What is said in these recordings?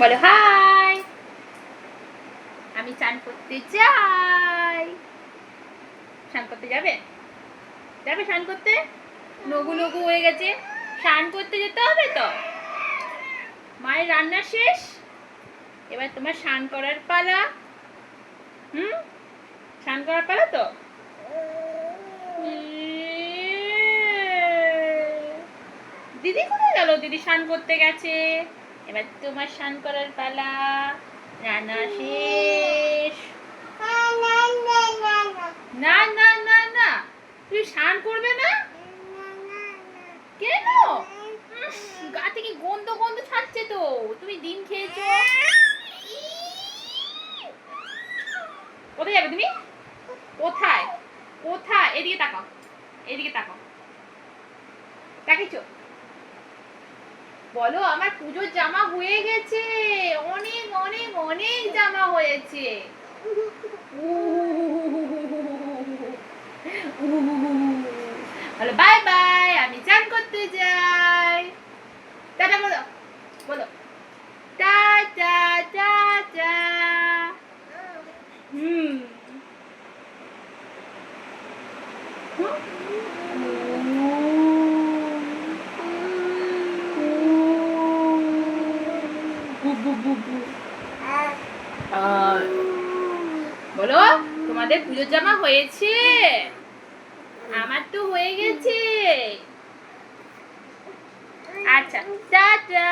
বলো, হাই! আমি চান করতে যাই। স্নান করতে যাবে? যাবে স্নান করতে? নগু নগু হয়ে গেছে। স্নান করতে যেতে হবে তো? মায়ের রান্না শেষ? এবার তোমার স্নান করার পালা। হুম? স্নান করার পালা তো? দিদি কোথায় গেল? দিদি স্নান করতে গেছে। এবার তোমার স্নান করার পালা। রান্না শেষ। না না না না। তুই স্নান করবে না? কেন? গা থেকে গন্ধ গন্ধ ছাড়ছে তো। তুমি ডিম খেয়েছো। কোথায় যাবে তুমি? কোথায়? কোথায়? এদিকে তাকাও। এদিকে তাকাও। তাকিয়েছো? বলো আমার পুজোর জামা হয়ে গেছে। অনেক অনেক অনেক জামা হয়েছে। বলো বাই বাই আমি চান করতে যাই। টাটা বলো বলো। টাটা টাটা হুম। আহ, বলো তোমাদের পুজোর জামা হয়েছে আমার তো হয়ে গেছে আচ্ছা টাটা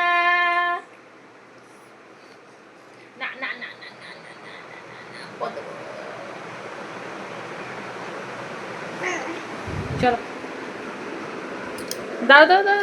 না না না না না না না না, কত চলো দাও দাও দাও।